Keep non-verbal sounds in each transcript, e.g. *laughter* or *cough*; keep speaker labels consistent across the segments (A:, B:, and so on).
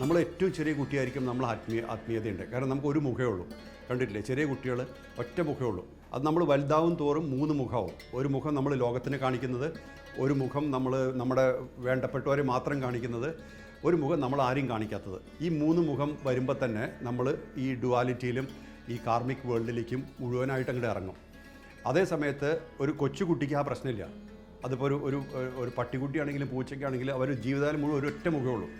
A: നമ്മൾ ഏറ്റവും ചെറിയ കുട്ടിയായിരിക്കും നമ്മൾ ആത്മീയ ആത്മീയതയുണ്ട്. കാരണം നമുക്ക് ഒരു മുഖേ ഉള്ളൂ. കണ്ടിട്ടില്ലേ? ചെറിയ കുട്ടികൾ ഒറ്റ മുഖേ ഉള്ളൂ. അത് നമ്മൾ വലുതാവും തോറും മൂന്ന് മുഖമാവും. ഒരു മുഖം നമ്മൾ ലോകത്തിന് കാണിക്കുന്നത് ഒരു മുഖം നമ്മൾ നമ്മുടെ വേണ്ടപ്പെട്ടവരെ മാത്രം കാണിക്കുന്നത് ഒരു മുഖം നമ്മൾ ആരും കാണിക്കാത്തത്. ഈ മൂന്ന് മുഖം വരുമ്പോൾ തന്നെ നമ്മൾ ഈ ഡുവാലിറ്റിയിലും ഈ കാർമിക് വേൾഡിലേക്കും മുഴുവനായിട്ട് അങ്ങോട്ട് ഇറങ്ങും. അതേ സമയത്ത് ഒരു കൊച്ചുകുട്ടിക്ക് ആ പ്രശ്നമില്ല. അതിപ്പോൾ ഒരു ഒരു ഒരു പട്ടിക്കുട്ടിയാണെങ്കിലും പൂച്ചയ്ക്കാണെങ്കിലും അവർ ജീവിതകാലം മുഴുവൻ ഒരൊറ്റ മുഖമേ ഉള്ളൂ.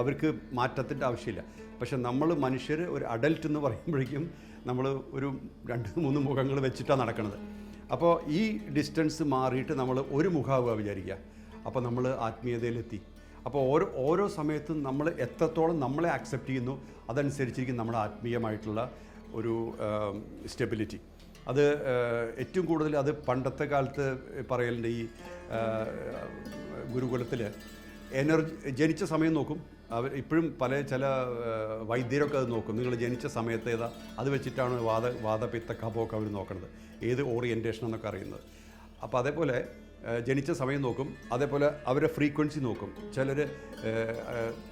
A: അവർക്ക് മാറ്റത്തിന്റെ ആവശ്യമില്ല. പക്ഷെ നമ്മൾ മനുഷ്യർ ഒരു അഡൽട്ട് എന്ന് പറയുമ്പോഴേക്കും നമ്മൾ ഒരു രണ്ട് മൂന്ന് മുഖങ്ങൾ വെച്ചിട്ടാണ് നടക്കുന്നത്. അപ്പോൾ ഈ ഡിസ്റ്റൻസ് മാറിയിട്ട് നമ്മൾ ഒരു മുഖാവുക വിചാരിക്കുക. അപ്പോൾ നമ്മൾ ആത്മീയതയിലെത്തി. അപ്പോൾ ഓരോ ഓരോ സമയത്തും നമ്മൾ എത്രത്തോളം നമ്മളെ ആക്സെപ്റ്റ് ചെയ്യുന്നു അതനുസരിച്ചിരിക്കും നമ്മുടെ ആത്മീയമായിട്ടുള്ള ഒരു സ്റ്റെബിലിറ്റി അത് ഏറ്റവും കൂടുതൽ അത് പണ്ടത്തെ കാലത്ത് പറയലുണ്ട് ഈ ഗുരുകുലത്തിൽ എനർജി ജനിച്ച സമയം നോക്കും. അവർ ഇപ്പോഴും പല ചില വൈദ്യരൊക്കെ അത് നോക്കും. നിങ്ങൾ ജനിച്ച സമയത്ത് ഏതാ അത് വെച്ചിട്ടാണ് വാദ വാദപിത്ത കഫമൊക്കെ അവർ നോക്കുന്നത് ഏത് ഓറിയന്റേഷൻ എന്നൊക്കെ അറിയുന്നത്. അപ്പോൾ അതേപോലെ ജനിച്ച സമയം നോക്കും. അതേപോലെ അവരുടെ ഫ്രീക്വൻസി നോക്കും. ചിലർ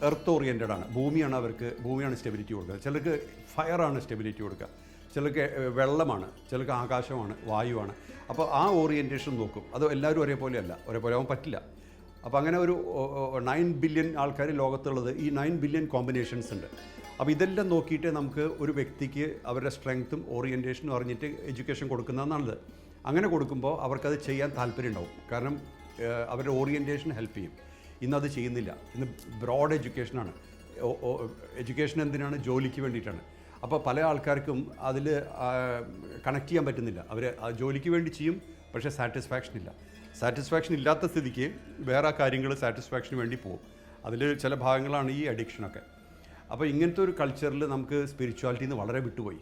A: എർത്ത് ഓറിയന്റഡ് ആണ്. ഭൂമിയാണ് അവർക്ക് ഭൂമിയാണ് സ്റ്റെബിലിറ്റി കൊടുക്കുക. ചിലർക്ക് ഫയറാണ് സ്റ്റെബിലിറ്റി കൊടുക്കുക. ചിലർക്ക് വെള്ളമാണ്. ചിലർക്ക് ആകാശമാണ് വായുവാണ്. അപ്പോൾ ആ ഓറിയന്റേഷൻ നോക്കും. അത് എല്ലാവരും ഒരേപോലെയല്ല. ഒരേപോലെ ആവാൻ പറ്റില്ല. അപ്പോൾ അങ്ങനെ ഒരു നയൻ ബില്യൺ ആൾക്കാർ ലോകത്തുള്ളത് ഈ നയൻ ബില്യൺ കോമ്പിനേഷൻസ് ഉണ്ട്. അപ്പോൾ ഇതെല്ലാം നോക്കിയിട്ട് നമുക്ക് ഒരു വ്യക്തിക്ക് അവരുടെ സ്ട്രെങ്ത്തും ഓറിയന്റേഷനും അറിഞ്ഞിട്ട് എഡ്യൂക്കേഷൻ കൊടുക്കുന്നതെന്നാണത് അങ്ങനെ കൊടുക്കുമ്പോൾ അവർക്കത് ചെയ്യാൻ താല്പര്യം ഉണ്ടാവും കാരണം അവരുടെ ഓറിയന്റേഷൻ ഹെൽപ്പ് ചെയ്യും. ഇന്നത് ചെയ്യുന്നില്ല. ഇന്ന് ബ്രോഡ് എഡ്യൂക്കേഷനാണ് എഡ്യൂക്കേഷൻ എന്തിനാണ്? ജോലിക്ക് വേണ്ടിയിട്ടാണ്. അപ്പോൾ പല ആൾക്കാർക്കും അതിൽ കണക്ട് ചെയ്യാൻ പറ്റുന്നില്ല. അവർ ജോലിക്ക് വേണ്ടി ചെയ്യും പക്ഷേ സാറ്റിസ്ഫാക്ഷൻ ഇല്ല. സാറ്റിസ്ഫാക്ഷൻ ഇല്ലാത്ത സ്ഥിതിക്ക് വേറെ കാര്യങ്ങൾ സാറ്റിസ്ഫാക്ഷന് വേണ്ടി പോകും. അതിൽ ചില ഭാഗങ്ങളാണ് ഈ അഡിക്ഷനൊക്കെ അപ്പോൾ ഇങ്ങനത്തെ ഒരു കൾച്ചറിൽ നമുക്ക് സ്പിരിച്വാലിറ്റിയിൽ നിന്ന് വളരെ വിട്ടുപോയി.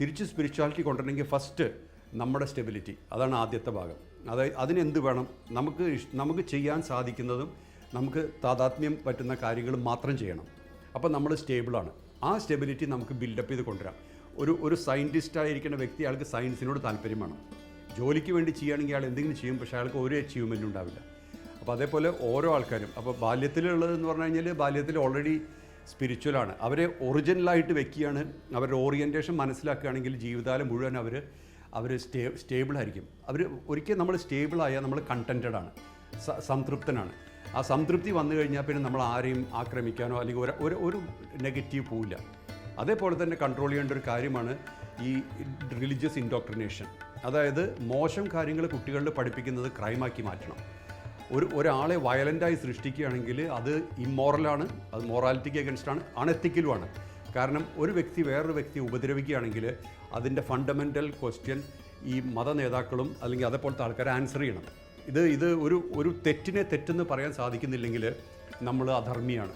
A: തിരിച്ച് സ്പിരിച്വാലിറ്റി കൊണ്ടുവരണമെങ്കിൽ ഫസ്റ്റ് നമ്മുടെ സ്റ്റെബിലിറ്റി അതാണ് ആദ്യത്തെ ഭാഗം. അതായത് അതിനെന്ത് വേണം? നമുക്ക് നമുക്ക് ചെയ്യാൻ സാധിക്കുന്നതും നമുക്ക് താതാത്മ്യം പറ്റുന്ന കാര്യങ്ങൾ മാത്രം ചെയ്യണം. അപ്പോൾ നമ്മൾ സ്റ്റേബിളാണ് ആ സ്റ്റെബിലിറ്റി നമുക്ക് ബിൽഡപ്പ് ചെയ്ത് കൊണ്ടുവരാം. ഒരു ഒരു സയന്റിസ്റ്റ് ആയിരിക്കുന്ന വ്യക്തി അയാൾക്ക് സയൻസിനോട് താല്പര്യം വേണം. ജോലിക്ക് വേണ്ടി ചെയ്യുകയാണെങ്കിൽ അയാൾ എന്തെങ്കിലും ചെയ്യും പക്ഷേ അയാൾക്ക് ഒരു അച്ചീവ്മെന്റും ഉണ്ടാവില്ല. അപ്പോൾ അതേപോലെ ഓരോ ആൾക്കാരും അപ്പോൾ ബാല്യത്തിലുള്ളതെന്ന് പറഞ്ഞു കഴിഞ്ഞാൽ ബാല്യത്തിൽ ഓൾറെഡി സ്പിരിച്വലാണ് അവരെ ഒറിജിനലായിട്ട് വെക്കുകയാണ് അവരുടെ ഓറിയന്റേഷൻ മനസ്സിലാക്കുകയാണെങ്കിൽ ജീവിതകാലം മുഴുവൻ അവർ അവർ സ്റ്റേ സ്റ്റേബിളായിരിക്കും അവർ ഒരിക്കൽ നമ്മൾ സ്റ്റേബിളായാൽ നമ്മൾ കണ്ടന്റഡ് ആണ് സംതൃപ്തനാണ്. ആ സംതൃപ്തി വന്നു കഴിഞ്ഞാൽ പിന്നെ നമ്മൾ ആരെയും ആക്രമിക്കാനോ അല്ലെങ്കിൽ ഒരു ഒരു ഒരു നെഗറ്റീവ് പോവില്ല. അതേപോലെ തന്നെ കൺട്രോൾ ചെയ്യേണ്ട ഒരു കാര്യമാണ് ഈ റിലീജിയസ് ഇൻഡോക്ട്രിനേഷൻ അതായത് മോശം കാര്യങ്ങൾ കുട്ടികളിൽ പഠിപ്പിക്കുന്നത് ക്രൈമാക്കി മാറ്റണം. ഒരു ഒരാളെ വയലന്റായി സൃഷ്ടിക്കുകയാണെങ്കിൽ അത് ഇമ്മോറലാണ് അത് മോറാലിറ്റിക്ക് അഗൻസ്റ്റാണ് അണെത്തിക്കലുമാണ് കാരണം ഒരു വ്യക്തി വേറൊരു വ്യക്തിയെ ഉപദ്രവിക്കുകയാണെങ്കിൽ അതിന്റെ ഫണ്ടമെന്റൽ ക്വസ്റ്റ്യൻ ഈ മത നേതാക്കളും അല്ലെങ്കിൽ അതേപോലത്തെ ആൾക്കാരെ ആൻസർ ചെയ്യണം. ഇത് ഇത് ഒരു ഒരു തെറ്റിനെ തെറ്റെന്ന് പറയാൻ സാധിക്കുന്നില്ലെങ്കിൽ നമ്മൾ അധർമ്മിയാണ്.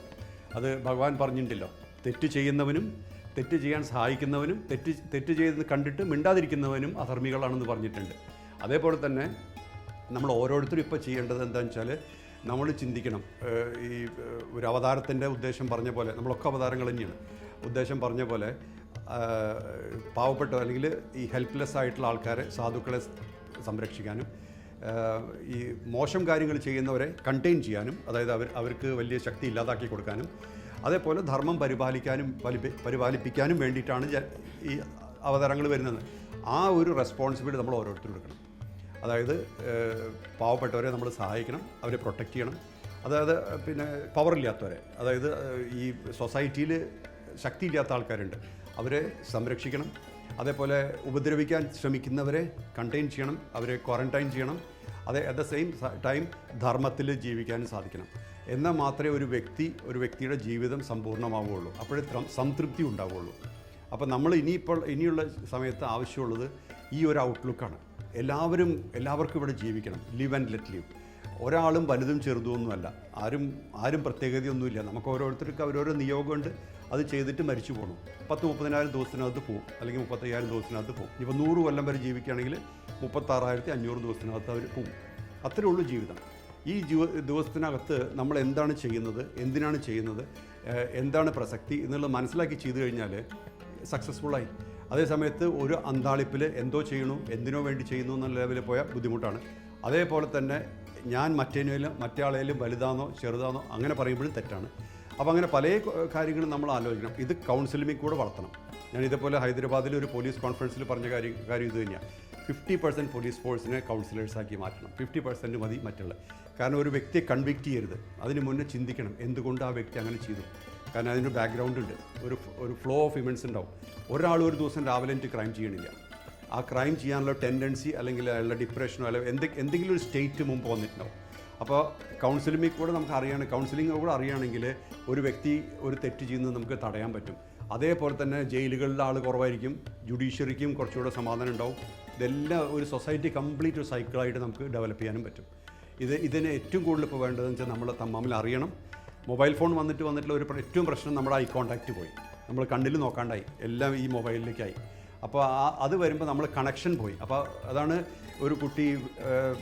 A: അത് ഭഗവാൻ പറഞ്ഞിട്ടുണ്ടല്ലോ തെറ്റ് ചെയ്യുന്നവനും തെറ്റ് ചെയ്യാൻ സഹായിക്കുന്നവനും തെറ്റ് തെറ്റ് ചെയ്ത് കണ്ടിട്ട് മിണ്ടാതിരിക്കുന്നവനും അധർമ്മികളാണെന്ന് പറഞ്ഞിട്ടുണ്ട്. അതേപോലെ തന്നെ നമ്മൾ ഓരോരുത്തരും ഇപ്പോൾ ചെയ്യേണ്ടത് എന്താണെന്ന് വെച്ചാൽ നമ്മൾ ചിന്തിക്കണം. ഈ ഒരു അവതാരത്തിന്റെ ഉദ്ദേശം പറഞ്ഞ പോലെ നമ്മളൊക്കെ അവതാരങ്ങൾ തന്നെയാണ്. ഉദ്ദേശം പറഞ്ഞ പോലെ പാവപ്പെട്ട അല്ലെങ്കിൽ ഈ ഹെൽപ്ലെസ് ആയിട്ടുള്ള ആൾക്കാരെ സാധുക്കളെ സംരക്ഷിക്കാനും ഈ മോശം കാര്യങ്ങൾ ചെയ്യുന്നവരെ കണ്ടെയ്ൻ ചെയ്യാനും അതായത് അവർ അവർക്ക് വലിയ ശക്തി ഇല്ലാതാക്കി കൊടുക്കാനും അതേപോലെ ധർമ്മം പരിപാലിക്കാനും പരിപാലിപ്പിക്കാനും വേണ്ടിയിട്ടാണ് ഈ അവതരങ്ങൾ വരുന്നത്. ആ ഒരു റെസ്പോൺസിബിലിറ്റി നമ്മൾ ഓരോരുത്തരും എടുക്കണം. അതായത് പാവപ്പെട്ടവരെ നമ്മൾ സഹായിക്കണം അവരെ പ്രൊട്ടക്റ്റ് ചെയ്യണം. അതായത് പിന്നെ പവറില്ലാത്തവരെ അതായത് ഈ സൊസൈറ്റിയിൽ ശക്തിയില്ലാത്ത ആൾക്കാരുണ്ട്. അവരെ സംരക്ഷിക്കണം. അതേപോലെ ഉപദ്രവിക്കാൻ ശ്രമിക്കുന്നവരെ കണ്ടെയ്ൻ ചെയ്യണം. അവരെ ക്വാറന്റൈൻ ചെയ്യണം. അതേ അറ്റ് ദ സെയിം ടൈം ധർമ്മത്തിൽ ജീവിക്കാനും സാധിക്കണം. എന്നാൽ മാത്രമേ ഒരു വ്യക്തി ഒരു വ്യക്തിയുടെ ജീവിതം സമ്പൂർണമാവുകയുള്ളൂ. അപ്പോഴേ സംതൃപ്തി ഉണ്ടാവുകയുള്ളൂ. അപ്പോൾ നമ്മൾ ഇനിയിപ്പോൾ ഇനിയുള്ള സമയത്ത് ആവശ്യമുള്ളത് ഈ ഒരു ഔട്ട്ലുക്കാണ് എല്ലാവരും എല്ലാവർക്കും ഇവിടെ ജീവിക്കണം. ലിവ് ആൻഡ് ലെറ്റ് ലിവ് ഒരാളും വലുതും ചെറുതുമൊന്നുമല്ല ആരും ആരും പ്രത്യേകതയൊന്നുമില്ല. നമുക്ക് ഓരോരുത്തർക്ക് അവരോരോ നിയോഗമുണ്ട്. അത് ചെയ്തിട്ട് മരിച്ചു പോകണം പത്ത് മുപ്പതിനായിരം ദിവസത്തിനകത്ത് പോകും അല്ലെങ്കിൽ മുപ്പത്തയ്യായിരം ദിവസത്തിനകത്ത് പോകും ഇപ്പോൾ നൂറ് കൊല്ലം വരെ ജീവിക്കുകയാണെങ്കിൽ മുപ്പത്താറായിരത്തി അഞ്ഞൂറ് ദിവസത്തിനകത്ത് അവർ പോകും അത്രയേ ഉള്ളൂ ജീവിതം. ഈ ജീവ ദിവസത്തിനകത്ത് നമ്മൾ എന്താണ് ചെയ്യുന്നത് എന്തിനാണ് ചെയ്യുന്നത് എന്താണ് പ്രസക്തി എന്നുള്ളത് മനസ്സിലാക്കി ചെയ്തു കഴിഞ്ഞാൽ സക്സസ്ഫുള്ളായി അതേ സമയത്ത് ഒരു അന്താളിപ്പിൽ എന്തോ ചെയ്യണു എന്തിനോ വേണ്ടി ചെയ്യുന്നു എന്നുള്ള ലെവലിൽ പോയാൽ ബുദ്ധിമുട്ടാണ്. അതേപോലെ തന്നെ ഞാൻ മറ്റേനേലും മറ്റാളേലും വലുതാണോ ചെറുതാണോ അങ്ങനെ പറയുമ്പോഴും തെറ്റാണ്. അപ്പോൾ അങ്ങനെ പല കാര്യങ്ങളും നമ്മൾ ആലോചിക്കണം. ഇത് കൗൺസിലിംഗ് കൂടെ വളർത്തണം. ഞാൻ ഇതേപോലെ ഹൈദരാബാദിൽ ഒരു പോലീസ് കോൺഫറൻസിൽ പറഞ്ഞ കാര്യം കാര്യം ഇത് തന്നെയാണ് ഫിഫ്റ്റി പെർസെന്റ് പോലീസ് ഫോഴ്സിനെ കൗൺസിലേഴ്സാക്കി മാറ്റണം. ഫിഫ്റ്റി പെർസെന്റ് മതി മറ്റുള്ള. കാരണം ഒരു വ്യക്തിയെ കൺവിക്റ്റ് ചെയ്യരുത്. അതിന് മുന്നേ ചിന്തിക്കണം. എന്തുകൊണ്ട് ആ വ്യക്തി അങ്ങനെ ചെയ്തു? കാരണം അതിന്റെ ബാക്ക്ഗ്രൗണ്ട് ഉണ്ട് ഒരു ഒരു ഫ്ലോ ഓഫ് ഇവൻസ് ഉണ്ടാവും. ഒരാൾ ഒരു ദിവസം രാവിലെ എനിക്ക് ക്രൈം ചെയ്യണില്ല. ആ ക്രൈം ചെയ്യാനുള്ള ടെൻഡൻസി അല്ലെങ്കിൽ അയാളുടെ ഡിപ്രഷനോ അല്ലെങ്കിൽ എന്തെങ്കിലും ഒരു സ്റ്റേറ്റ് മുമ്പ് വന്നിട്ടുണ്ടാവും. അപ്പോൾ കൗൺസിലിംഗിൽ കൂടെ നമുക്ക് അറിയണം കൗൺസിലിംഗ് കൂടെ അറിയുകയാണെങ്കിൽ ഒരു വ്യക്തി ഒരു തെറ്റ് ചെയ്യുന്നത് നമുക്ക് തടയാൻ പറ്റും. അതേപോലെ തന്നെ ജയിലുകളിലെ ആൾ കുറവായിരിക്കും ജുഡീഷ്യറിക്കും കുറച്ചുകൂടെ സമാധാനം ഉണ്ടാവും. ഇതെല്ലാം ഒരു സൊസൈറ്റി കംപ്ലീറ്റ് ഒരു സൈക്കിളായിട്ട് നമുക്ക് ഡെവലപ്പ് ചെയ്യാനും പറ്റും. ഇത് ഇതിന് ഏറ്റവും കൂടുതൽ ഇപ്പോൾ വേണ്ടതെന്ന് വെച്ചാൽ നമ്മൾ തമ്മിൽ അറിയണം. മൊബൈൽ ഫോൺ വന്നിട്ട് വന്നിട്ടുള്ള ഒരു ഏറ്റവും പ്രശ്നം നമ്മുടെ ഐ കോൺടാക്റ്റ് പോയി. നമ്മൾ കണ്ണിൽ നോക്കാണ്ടായി. എല്ലാം ഈ മൊബൈലിലേക്കായി. അപ്പോൾ ആ അത് വരുമ്പോൾ നമ്മൾ കണക്ഷൻ പോയി. അപ്പോൾ അതാണ് ഒരു കുട്ടി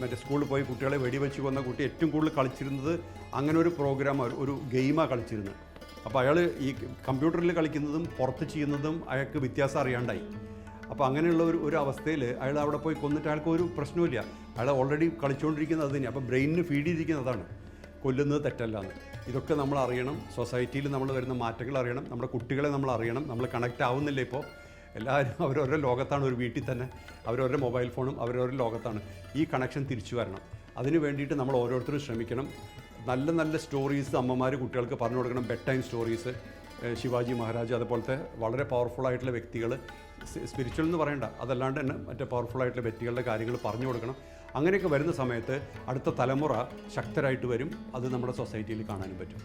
A: മറ്റേ സ്കൂളിൽ പോയി കുട്ടികളെ വെടിവെച്ച് കൊന്ന കുട്ടി ഏറ്റവും കൂടുതൽ കളിച്ചിരുന്നത് അങ്ങനെ ഒരു പ്രോഗ്രാം ഒരു ഗെയിമാണ് കളിച്ചിരുന്നത് അപ്പോൾ അയാൾ ഈ കമ്പ്യൂട്ടറിൽ കളിക്കുന്നതും പുറത്ത് ചെയ്യുന്നതും അയാൾക്ക് വ്യത്യാസം അറിയാണ്ടായി. അപ്പോൾ അങ്ങനെയുള്ള ഒരു ഒരു അവസ്ഥയിൽ അയാൾ അവിടെ പോയി കൊന്നിട്ട് അയാൾക്ക് ഒരു പ്രശ്നവുമില്ല. അയാൾ ഓൾറെഡി കളിച്ചുകൊണ്ടിരിക്കുന്നത് അത് തന്നെ. അപ്പോൾ ബ്രെയിനിന് ഫീഡ് ചെയ്തിരിക്കുന്നത് അതാണ്. കൊല്ലുന്നത് തെറ്റല്ല എന്ന് ഇതൊക്കെ നമ്മൾ അറിയണം. സൊസൈറ്റിയിൽ നമ്മൾ വരുന്ന മാറ്റങ്ങൾ അറിയണം. നമ്മുടെ കുട്ടികളെ നമ്മൾ അറിയണം. നമ്മൾ കണക്റ്റ് ആവുന്നില്ല ഇപ്പോൾ എല്ലാവരും *laughs* അവരവരുടെ ലോകത്താണ് ഒരു വീട്ടിൽ തന്നെ. അവരവരുടെ മൊബൈൽ ഫോണും അവരവരുടെ ലോകത്താണ്. ഈ കണക്ഷൻ തിരിച്ചു വരണം. അതിന് വേണ്ടിയിട്ട് നമ്മൾ ഓരോരുത്തരും ശ്രമിക്കണം. നല്ല നല്ല സ്റ്റോറീസ് അമ്മമാർ കുട്ടികൾക്ക് പറഞ്ഞു കൊടുക്കണം. Bed time stories Shivaji Maharaj അതുപോലത്തെ വളരെ പവർഫുൾ ആയിട്ടുള്ള വ്യക്തികൾ സ്പിരിച്വൽ എന്ന് പറയണ്ട. അതല്ലാണ്ട് തന്നെ മറ്റേ പവർഫുൾ ആയിട്ടുള്ള വ്യക്തികളുടെ കാര്യങ്ങൾ പറഞ്ഞു കൊടുക്കണം. അങ്ങനെയൊക്കെ വരുന്ന സമയത്ത് അടുത്ത തലമുറ ശക്തരായിട്ട് വരും. അത് നമ്മുടെ സൊസൈറ്റിയിൽ കാണാനും പറ്റും.